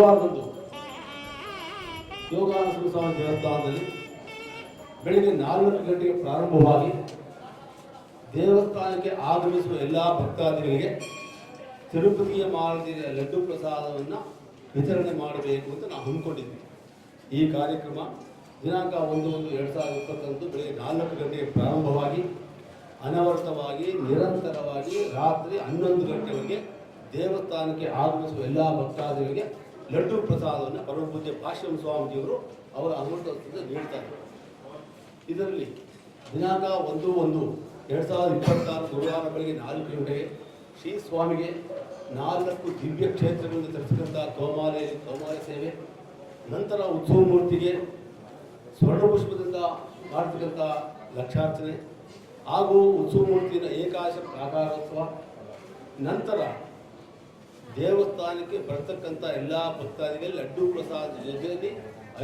ಗುರುವಾರದಂದು ಯೋಗಾನಂದ ಸ್ವಾಮಿ ದೇವಸ್ಥಾನದಲ್ಲಿ ಬೆಳಿಗ್ಗೆ ನಾಲ್ಕು ಗಂಟೆಗೆ ಪ್ರಾರಂಭವಾಗಿ ದೇವಸ್ಥಾನಕ್ಕೆ ಆಗಮಿಸುವ ಎಲ್ಲ ಭಕ್ತಾದಿಗಳಿಗೆ ತಿರುಪತಿಯ ಮಾರುತಿಯ ಲಡ್ಡು ಪ್ರಸಾದವನ್ನು ವಿತರಣೆ ಮಾಡಬೇಕು ಅಂತ ನಾವು ಹಮ್ಮಿಕೊಂಡಿದ್ವಿ ಈ ಕಾರ್ಯಕ್ರಮ ದಿನಾಂಕ ಒಂದು ಒಂದು ಎರಡು ಸಾವಿರದ ಇಪ್ಪತ್ತೊಂದು ಬೆಳಗ್ಗೆ ನಾಲ್ಕು ಗಂಟೆಗೆ ಪ್ರಾರಂಭವಾಗಿ ಅನವರ್ತವಾಗಿ ನಿರಂತರವಾಗಿ ರಾತ್ರಿ ಹನ್ನೊಂದು ಗಂಟೆವರೆಗೆ ದೇವಸ್ಥಾನಕ್ಕೆ ಆಗಮಿಸುವ ಎಲ್ಲ ಭಕ್ತಾದಿಗಳಿಗೆ ಲಡ್ಡು ಪ್ರಸಾದವನ್ನು ಪರಮಪೂಜ್ಯ ಭಾಷ್ಯಂ ಸ್ವಾಮೀಜಿಯವರು ಅವರ ಅಮೃತದಿಂದ ನೀಡ್ತಾರೆ. ಇದರಲ್ಲಿ ದಿನಾಂಕ ಒಂದು ಒಂದು ಎರಡು ಸಾವಿರದ ಇಪ್ಪತ್ತಾರು ಗುರುವಾರ ಬೆಳಗ್ಗೆ ನಾಲ್ಕು ಗಂಟೆಗೆ ಶ್ರೀ ಸ್ವಾಮಿಗೆ ನಾಲ್ಕು ದಿವ್ಯ ಕ್ಷೇತ್ರಗಳಿಂದ ತರಿಸಿದಂಥ ತೋಮಾಲೆ ತೋಮಾಲೆ ಸೇವೆ, ನಂತರ ಉತ್ಸವ ಮೂರ್ತಿಗೆ ಸ್ವರ್ಣ ಪುಷ್ಪದಿಂದ ಮಾಡ್ತಕ್ಕಂಥ ಲಕ್ಷಾರ್ಚನೆ ಹಾಗೂ ಉತ್ಸವ ಮೂರ್ತಿಯ ಏಕಾಶ ಪ್ರಾಕಾರೋತ್ಸವ, ನಂತರ ದೇವಸ್ಥಾನಕ್ಕೆ ಬರತಕ್ಕಂಥ ಎಲ್ಲ ಭಕ್ತಾದಿಗಳು ಲಡ್ಡು ಪ್ರಸಾದ ಜೊತೆಯಲ್ಲಿ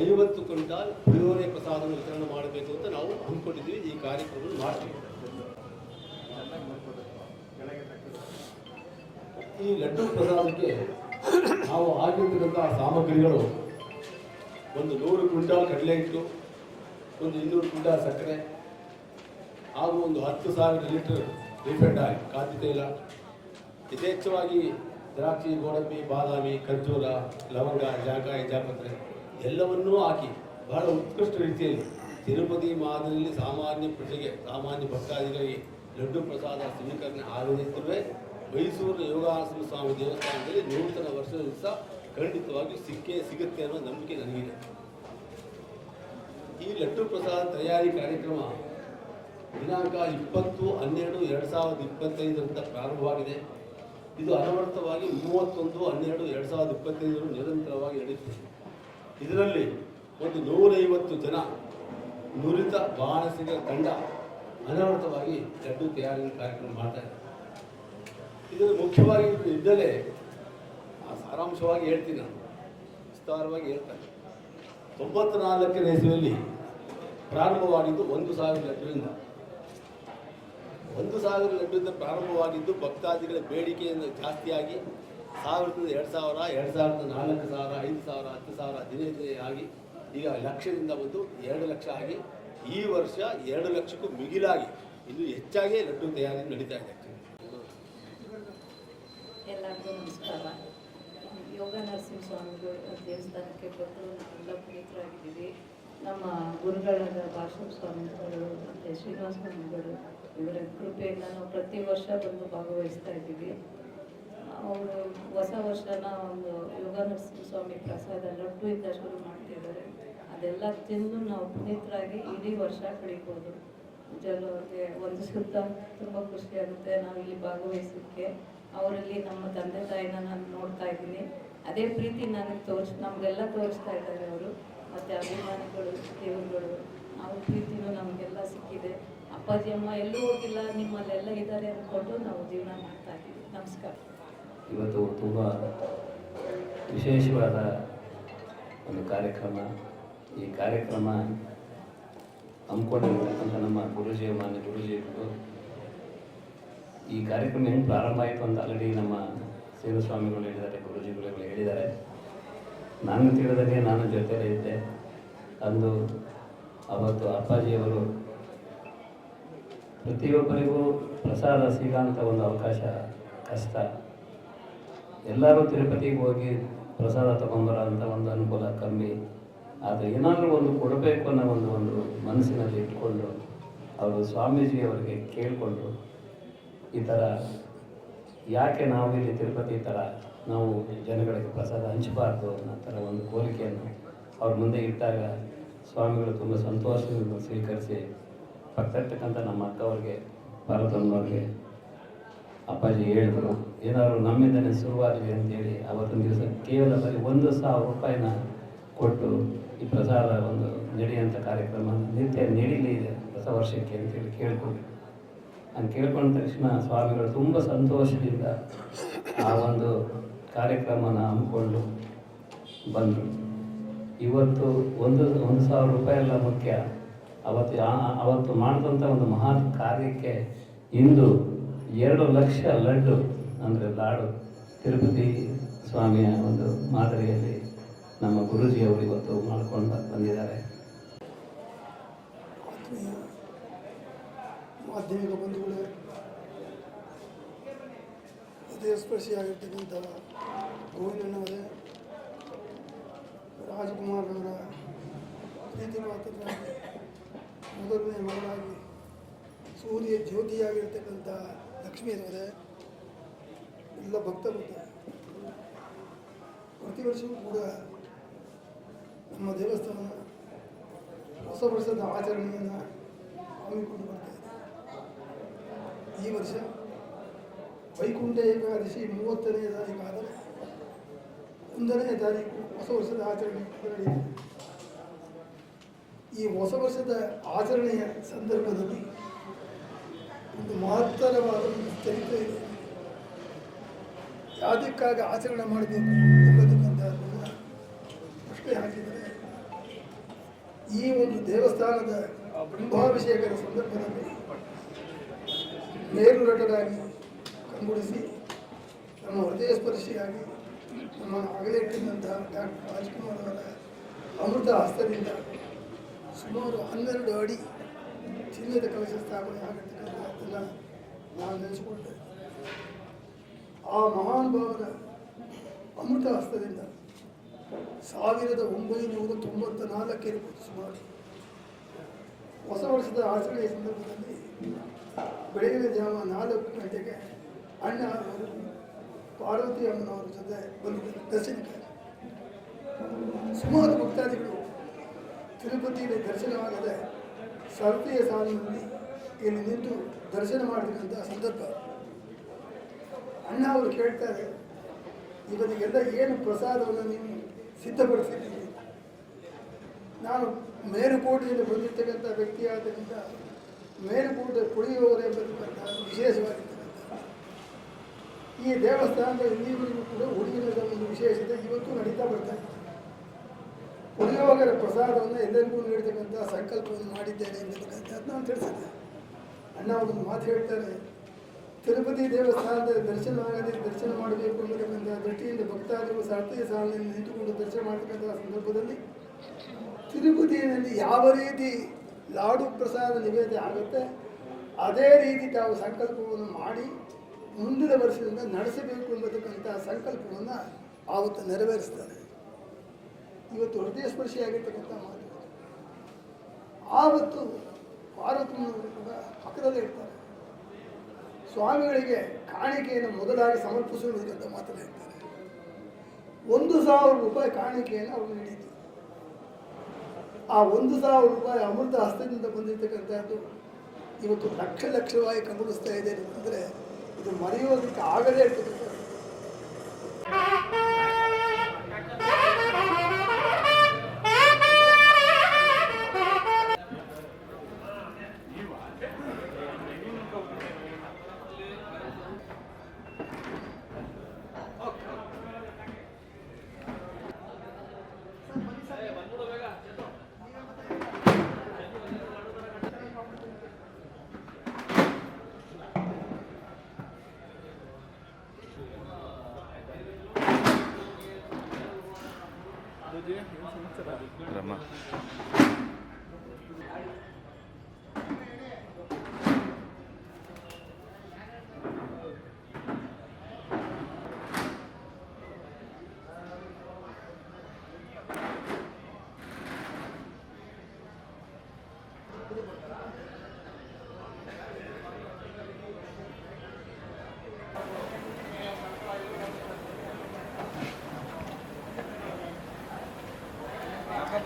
ಐವತ್ತು ಕ್ವಿಂಟಾಲ್ ಪುಳಿಯೋರೆ ಪ್ರಸಾದವನ್ನು ವಿತರಣೆ ಮಾಡಬೇಕು ಅಂತ ನಾವು ಹಮ್ಮಿಕೊಂಡಿದ್ದೀವಿ ಈ ಕಾರ್ಯಕ್ರಮವನ್ನು ಮಾಡ್ತೀವಿ. ಈ ಲಡ್ಡು ಪ್ರಸಾದಕ್ಕೆ ನಾವು ಆಗಿರ್ತಕ್ಕಂಥ ಸಾಮಗ್ರಿಗಳು ಒಂದು ನೂರು ಕ್ವಿಂಟಾಲ್ ಕಡಲೆ ಇಟ್ಟು ಒಂದು ಇನ್ನೂರು ಕ್ವಿಂಟಾಲ್ ಸಕ್ಕರೆ, ಹಾಗೂ ಒಂದು ಹತ್ತು ಸಾವಿರ ಲೀಟರ್ ರಿಫೈಂಡ್ ಆಗಿ ಖಾದ್ಯ ತೈಲ. ಯಥೇಚ್ಛವಾಗಿ ದ್ರಾಕ್ಷಿ, ಗೋಡಂಬಿ, ಬಾದಾಮಿ ಖರ್ಜೂರ ಲವಂಗ, ಜಾಕಾಯಿ, ಜಾಪತ್ರೆ ಎಲ್ಲವನ್ನೂ ಹಾಕಿ ಬಹಳ ಉತ್ಕೃಷ್ಟ ರೀತಿಯಲ್ಲಿ ತಿರುಪತಿ ಮಾದರಿಯಲ್ಲಿ ಸಾಮಾನ್ಯ ಪ್ರಜೆಗೆ, ಸಾಮಾನ್ಯ ಭಕ್ತಾದಿಗಳಿಗೆ ಲಡ್ಡು ಪ್ರಸಾದ ಸ್ವೀಕರಣೆ ಆಗದಿದ್ದರೆ ಮೈಸೂರಿನ ಯೋಗಾಸನ ಸ್ವಾಮಿ ದೇವಸ್ಥಾನದಲ್ಲಿ ನೂತನ ವರ್ಷದ ದಿವಸ ಖಂಡಿತವಾಗಿಯೂ ಸಿಕ್ಕೇ ಸಿಗುತ್ತೆ ಅನ್ನೋ ನಂಬಿಕೆ ನನಗಿದೆ. ಈ ಲಡ್ಡು ಪ್ರಸಾದ ತಯಾರಿ ಕಾರ್ಯಕ್ರಮ ದಿನಾಂಕ ಇಪ್ಪತ್ತು, ಹನ್ನೆರಡು, ಎರಡು ಸಾವಿರದ ಇಪ್ಪತ್ತೈದರಿಂದ ಪ್ರಾರಂಭವಾಗಿದೆ. ಇದು ಅನವರ್ತವಾಗಿ ಮೂವತ್ತೊಂದು, ಹನ್ನೆರಡು, ಎರಡು ಸಾವಿರದ ಇಪ್ಪತ್ತೈದರು ನಿರಂತರವಾಗಿ ನಡೆಯುತ್ತದೆ. ಇದರಲ್ಲಿ ಒಂದು ನೂರೈವತ್ತು ಜನ ನುರಿತ ಬಾಣಸಿಗರ ತಂಡ ಅನವರ್ತವಾಗಿ ಲಡ್ಡು ತಯಾರಿ ಕಾರ್ಯಕ್ರಮ ಮಾಡ್ತಾ ಇದೆ. ಇದರಲ್ಲಿ ಮುಖ್ಯವಾಗಿ ಇದ್ದಲೇ ಸಾರಾಂಶವಾಗಿ ಹೇಳ್ತೀನಿ ನಾನು. ವಿಸ್ತಾರವಾಗಿ ಹೇಳ್ತಾರೆ ತೊಂಬತ್ತ ನಾಲ್ಕನೇ ಇಸವಿಯಲ್ಲಿ ಪ್ರಾರಂಭವಾಗಿದ್ದು ಒಂದು ಸಾವಿರ ಲಡ್ಡುವಿಂದ ಒಂದು ಸಾವಿರ ಲಡ್ಡುದ ಪ್ರಾರಂಭವಾಗಿದ್ದು ಭಕ್ತಾದಿಗಳ ಬೇಡಿಕೆಯಿಂದ ಜಾಸ್ತಿಯಾಗಿ ಸಾವಿರದಿಂದ ಎರಡು ಸಾವಿರ, ಎರಡು ಸಾವಿರದ ನಾಲ್ಕು ಸಾವಿರ, ಐದು ಸಾವಿರ, ಹತ್ತು ಸಾವಿರ ದಿನೇ ದಿನೇ ಆಗಿ ಈಗ ಲಕ್ಷದಿಂದ ಬಂದು ಎರಡು ಲಕ್ಷ ಆಗಿ ಈ ವರ್ಷ ಎರಡು ಲಕ್ಷಕ್ಕೂ ಮಿಗಿಲಾಗಿ ಇನ್ನು ಹೆಚ್ಚಾಗಿ ಲಡ್ಡು ತಯಾರಿ ನಡೀತಾ ಇದೆ. ಎಲ್ಲರಿಗೂ ನಮಸ್ಕಾರ. ಯೋಗ ನರಸಿಂಹ ಸ್ವಾಮಿಗಳು ದೇವಸ್ಥಾನಕ್ಕೆ ಬಂದು ನಾವೆಲ್ಲ ಪುನೀತರಾಗಿದ್ದೀವಿ. ನಮ್ಮ ಗುರುಗಳಾದ ಭಾಷಣ ಸ್ವಾಮಿಗಳು ಮತ್ತು ಶ್ರೀನಿವಾಸ ಸ್ವಾಮಿಗಳು ಇವರ ಕೃಪೆಯಿಂದ ನಾವು ಪ್ರತಿ ವರ್ಷ ಬಂದು ಭಾಗವಹಿಸ್ತಾ ಇದ್ದೀವಿ. ಅವರು ಹೊಸ ವರ್ಷನ ಒಂದು ಯೋಗ ಸ್ವಾಮಿ ಪ್ರಸಾದ ಲಡ್ಡು ಇಂದ ಶುರು ಮಾಡ್ತಿದ್ದಾರೆ ಅದೆಲ್ಲ ತಿಂದು ನಾವು ಪುನೀತರಾಗಿ ಇಡೀ ವರ್ಷ ಕಳಿಬೋದು. ಜನರಿಗೆ ಒಂದು ಸುತ್ತ ತುಂಬ ಖುಷಿಯಾಗುತ್ತೆ ನಾವು ಇಲ್ಲಿ ಭಾಗವಹಿಸೋಕ್ಕೆ ಅವರಲ್ಲಿ ನಮ್ಮ ತಂದೆ ತಾಯಿನ ನಾನು ನೋಡ್ತಾ ಇದ್ದೀನಿ. ಅದೇ ಪ್ರೀತಿ ನನಗೆ ತೋರಿಸ್ ನಮಗೆಲ್ಲ ತೋರಿಸ್ತಾ ಇದ್ದಾರೆ ಅವರು. ಮತ್ತು ಅಭಿಮಾನಿಗಳು, ದೇವರುಗಳು ಅವ್ರ ಪ್ರೀತಿನೂ ನಮಗೆಲ್ಲ ಸಿಕ್ಕಿದೆ. ಅಪ್ಪಾಜಿ ಅಮ್ಮ ಎಲ್ಲೂ ಹೋಗಿಲ್ಲ ನಿಮ್ಮಲ್ಲೆಲ್ಲ ಇದ್ದಾರೆ ಅಂದ್ಕೊಂಡು ನಾವು ಜೀವನ ಮಾಡ್ತಾ ಇದ್ದೀವಿ. ನಮಸ್ಕಾರ. ಇವತ್ತು ತುಂಬ ವಿಶೇಷವಾದ ಒಂದು ಕಾರ್ಯಕ್ರಮ. ಈ ಕಾರ್ಯಕ್ರಮ ಹಮ್ಮಿಕೊಂಡಿರ್ತಕ್ಕಂಥ ನಮ್ಮ ಗುರುಜಿ ಮಾನ್ಯ ಗುರುಜಿಗಳು ಈ ಕಾರ್ಯಕ್ರಮ ಹೆಂಗೆ ಪ್ರಾರಂಭ ಆಯಿತು ಅಂತ ಆಲ್ರೆಡಿ ನಮ್ಮ ಸೇವಾ ಸ್ವಾಮಿಗಳು ಹೇಳಿದ್ದಾರೆ, ಗುರುಜಿಗಳು ಹೇಳಿದ್ದಾರೆ. ನಾನು ತಿಳಿದಾಗೆ ನಾನು ಜೊತೆಯಲ್ಲೇ ಇದ್ದೆ. ಅಂದು ಅವತ್ತು ಅಪ್ಪಾಜಿಯವರು ಪ್ರತಿಯೊಬ್ಬರಿಗೂ ಪ್ರಸಾದ ಸಿಗೋಂಥ ಒಂದು ಅವಕಾಶ ಕಷ್ಟ. ಎಲ್ಲರೂ ತಿರುಪತಿಗೆ ಹೋಗಿ ಪ್ರಸಾದ ತಗೊಂಬರೋ ಅಂಥ ಒಂದು ಅನುಕೂಲ ಕಮ್ಮಿ. ಆದರೆ ಏನಾದರೂ ಒಂದು ಕೊಡಬೇಕು ಅನ್ನೋ ಒಂದು ಒಂದು ಮನಸ್ಸಿನಲ್ಲಿ ಇಟ್ಕೊಂಡು ಅವರು ಸ್ವಾಮೀಜಿ ಅವರಿಗೆ ಕೇಳಿಕೊಂಡು ಈ ಥರ ಯಾಕೆ ನಾವು ಇಲ್ಲಿ ತಿರುಪತಿ ಥರ ನಾವು ಜನಗಳಿಗೆ ಪ್ರಸಾದ ಹಂಚಬಾರ್ದು ಅನ್ನೋ ಥರ ಒಂದು ಕೋರಿಕೆಯನ್ನು ಅವ್ರ ಮುಂದೆ ಇಟ್ಟಾಗ ಸ್ವಾಮಿಗಳು ತುಂಬ ಸಂತೋಷದಿಂದ ಸ್ವೀಕರಿಸಿ ಪಕ್ಕದರ್ತಕ್ಕಂಥ ನಮ್ಮ ಅಕ್ಕವ್ರಿಗೆ ಭಾರತಮ್ಮವ್ರಿಗೆ ಅಪ್ಪಾಜಿ ಹೇಳಿದ್ರು. ಏನಾದ್ರು ನಮ್ಮಿಂದನೇ ಶುರುವಾಗಲಿ ಅಂತೇಳಿ ಅವತ್ತೊಂದು ದಿವಸ ಕೇವಲ ಬರೀ ಒಂದು ಸಾವಿರ ರೂಪಾಯಿನ ಕೊಟ್ಟು ಈ ಪ್ರಸಾದ ಒಂದು ನಡೆಯುವಂಥ ಕಾರ್ಯಕ್ರಮ ನಿತ್ಯ ನಡೀಲಿ ಹೊಸ ವರ್ಷಕ್ಕೆ ಅಂತೇಳಿ ಕೇಳ್ಕೊಂಡು ನಾನು ಕೇಳ್ಕೊಂಡ ತಕ್ಷಣ ಸ್ವಾಮಿಗಳು ತುಂಬ ಸಂತೋಷದಿಂದ ಆ ಒಂದು ಕಾರ್ಯಕ್ರಮನ ಹಮ್ಮಿಕೊಂಡು ಬಂದರು. ಇವತ್ತು ಒಂದು ಒಂದು ಸಾವಿರ ರೂಪಾಯಿ ಎಲ್ಲ ಮುಖ್ಯ. ಅವತ್ತು ಅವತ್ತು ಮಾಡಿದಂಥ ಒಂದು ಮಹಾನ್ ಕಾರ್ಯಕ್ಕೆ ಇಂದು ಎರಡು ಲಕ್ಷ ಲಡ್ಡು ಅಂದರೆ ಲಾಡು ತಿರುಪತಿ ಸ್ವಾಮಿಯ ಒಂದು ಮಾದರಿಯಲ್ಲಿ ನಮ್ಮ ಗುರುಜಿಯವರು ಇವತ್ತು ಮಾಡ್ಕೊಂಡು ಬಂದಿದ್ದಾರೆ. ಮಾಧ್ಯಮಿಕ ಬಂಧುಗಳೇ, ಹೃದಯ ಸ್ಪರ್ಶಿಯಾಗಿರ್ತಕ್ಕಂಥ ಗೋವಿಂದಣ್ಣವರೇ ರಾಜಕುಮಾರರವರ ಪ್ರೀತಿ ಮಾತನಾಡಿ ಮೊದಲನೇ ಮಗಳಾಗಿ ಸೂರ್ಯ ಜ್ಯೋತಿಯಾಗಿರ್ತಕ್ಕಂಥ ಲಕ್ಷ್ಮೀರವರೇ ಎಲ್ಲ ಭಕ್ತರು ಪ್ರತಿ ವರ್ಷವೂ ಕೂಡ ನಮ್ಮ ದೇವಸ್ಥಾನ ಹೊಸ ವರ್ಷದ ಆಚರಣೆಯನ್ನು ಹಮ್ಮಿಕೊಂಡು ಬರ್ತಾ ಈ ವರ್ಷ ವೈಕುಂಠ ಏಕಾದಶಿ ಮೂವತ್ತನೇ ತಾರೀಕು ಒಂದನೇ ತಾರೀಕು ಹೊಸ ವರ್ಷದ ಆಚರಣೆ ನಡೆಯುತ್ತೆ ಈ ಹೊಸ ವರ್ಷದ ಆಚರಣೆಯ ಸಂದರ್ಭದಲ್ಲಿ ಒಂದು ಮಹತ್ತರವಾದ ಒಂದು ಚರಿತ್ರೆ ಇದೆ. ಯಾವುದಕ್ಕಾಗಿ ಆಚರಣೆ ಮಾಡಬೇಕು ಎಂಬತಕ್ಕಂಥ ಪ್ರಶ್ನೆ ಹಾಕಿದರೆ, ಈ ಒಂದು ದೇವಸ್ಥಾನದ ಕುಂಭಾಭಿಷೇಕದ ಸಂದರ್ಭದಲ್ಲಿ ಮೇರುರಟರಾಗಿ ಕಂಗೊಳಿಸಿ, ನಮ್ಮ ಹೃದಯ ಸ್ಪರ್ಶಿಯಾಗಿ ನಮ್ಮ ಅಗಲಿಟ್ಟಿದ್ದಂತಹ ಡಾಕ್ಟರ್ ರಾಜ್ಕುಮಾರ್ ಅವರ ಅಮೃತ ಹಸ್ತದಿಂದ ಸುಮಾರು ಹನ್ನೆರಡು ಅಡಿ ಚಿನ್ನದ ಕಲಶ ಸ್ಥಾಪನೆ ಆಗಿರ್ತಕ್ಕಂಥದ್ದನ್ನು ನಾನು ನೆನೆಸಿಕೊಂಡೆ. ಆ ಮಹಾನ್ ಭಾವನ ಅಮೃತ ಹಸ್ತದಿಂದ ಸಾವಿರದ ಒಂಬೈನೂರ ತೊಂಬತ್ತ ನಾಲ್ಕಿರ್ಬೋದು ಸುಮಾರು. ಹೊಸ ವರ್ಷದ ಆಚರಣೆಯ ಸಂದರ್ಭದಲ್ಲಿ ಬೆಳಗಿನ ಜಾವ ನಾಲ್ಕು ಗಂಟೆಗೆ ಅಣ್ಣ ಅವರು ಪಾರ್ವತಿ ಅಮ್ಮನವರ ಜೊತೆ ಬಂದಿದ್ದರು ದರ್ಶನಕ್ಕೆ. ಸುಮಾರು ಭಕ್ತಾದಿಗಳು ತಿರುಪತಿಯಲ್ಲಿ ದರ್ಶನವಾಗದೆ ಸರತಿಯ ಸಾಲಿನಲ್ಲಿ ಇಲ್ಲಿ ನಿಂತು ದರ್ಶನ ಮಾಡತಕ್ಕಂಥ ಸಂದರ್ಭ. ಅಣ್ಣ ಅವರು ಕೇಳ್ತಾರೆ ಇವರಿಗೆಲ್ಲ ಏನು ಪ್ರಸಾದವನ್ನು ನೀವು ಸಿದ್ಧಪಡಿಸಿದ್ದೀರಿ? ನಾನು ಮೇರುಕೋಟೆಯಲ್ಲಿ ಬಂದಿರ್ತಕ್ಕಂಥ ವ್ಯಕ್ತಿಯಾದ್ದರಿಂದ ಮೇಲುಕೋಟೆ ಕುಡಿಯುವವರೇ ಬರ್ತಕ್ಕಂಥ ವಿಶೇಷವಾಗಿರ್ತಕ್ಕಂಥ ಈ ದೇವಸ್ಥಾನದ ನೀವು ಕೂಡ ಉಡುಗಿನ ಒಂದು ವಿಶೇಷತೆ ಇವತ್ತು ನಡೀತಾ ಬರ್ತಾ ಪುಳಿಯೋಗರ ಪ್ರಸಾದವನ್ನು ಎಲ್ಲರಿಗೂ ನೀಡತಕ್ಕಂಥ ಸಂಕಲ್ಪವನ್ನು ಮಾಡಿದ್ದೇನೆ ಎಂಬತಕ್ಕಂಥದ್ದು ನಾನು ತಿಳಿಸಿದ್ದೆ ಅಣ್ಣ ಒಂದು ಮಾತು ಹೇಳ್ತಾರೆ, ತಿರುಪತಿ ದೇವಸ್ಥಾನದ ದರ್ಶನ ಆಗದೆ ದರ್ಶನ ಮಾಡಬೇಕು ಅನ್ನತಕ್ಕಂಥ ದೃಷ್ಟಿಯಿಂದ ಭಕ್ತಾದಿಗಳು ಸಾರ್ಥಿಯ ಸಾಲಿನಲ್ಲಿ ನಿಂತುಕೊಂಡು ದರ್ಶನ ಮಾಡತಕ್ಕಂಥ ಸಂದರ್ಭದಲ್ಲಿ ತಿರುಪತಿಯಲ್ಲಿ ಯಾವ ರೀತಿ ಲಾಡು ಪ್ರಸಾದ ನಿವೇದನೆ ಆಗುತ್ತೆ, ಅದೇ ರೀತಿ ತಾವು ಸಂಕಲ್ಪವನ್ನು ಮಾಡಿ ಮುಂದಿನ ವರ್ಷದಿಂದ ನಡೆಸಬೇಕು ಎಂಬತಕ್ಕಂಥ ಸಂಕಲ್ಪವನ್ನು ಆವತ್ತು ನೆರವೇರಿಸ್ತಾರೆ. ಇವತ್ತು ಹೃದಯ ಸ್ಪರ್ಶಿಯಾಗಿರ್ತಕ್ಕಂಥ ಮಾತು. ಆವತ್ತು ಪಾರ್ವತಿಯವರು ಕೂಡ ಪಕ್ಕದಲ್ಲೇ ಇರ್ತಾರೆ. ಸ್ವಾಮಿಗಳಿಗೆ ಕಾಣಿಕೆಯನ್ನು ಮೊದಲಾಗಿ ಸಮರ್ಪಿಸುವುದಕ್ಕಂತ ಮಾತನ್ನ ಹೇಳ್ತಾರೆ. ಒಂದು ಸಾವಿರ ರೂಪಾಯಿ ಕಾಣಿಕೆಯನ್ನು ಅವರು ನೀಡಿದ್ದು ಆ ಒಂದು ಸಾವಿರ ರೂಪಾಯಿ ಅಮೃತ ಹಸ್ತದಿಂದ ಬಂದಿರತಕ್ಕಂಥದ್ದು ಇವತ್ತು ಲಕ್ಷ ಲಕ್ಷವಾಗಿ ಕಂಗೊಳಿಸ್ತಾ ಇದೆ ಅಂತಂದರೆ ಇದು ಮರೆಯೋದಕ್ಕೆ ಆಗದೇ ಇರ್ತಕ್ಕಂಥದ್ದು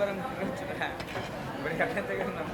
para 想看这个呢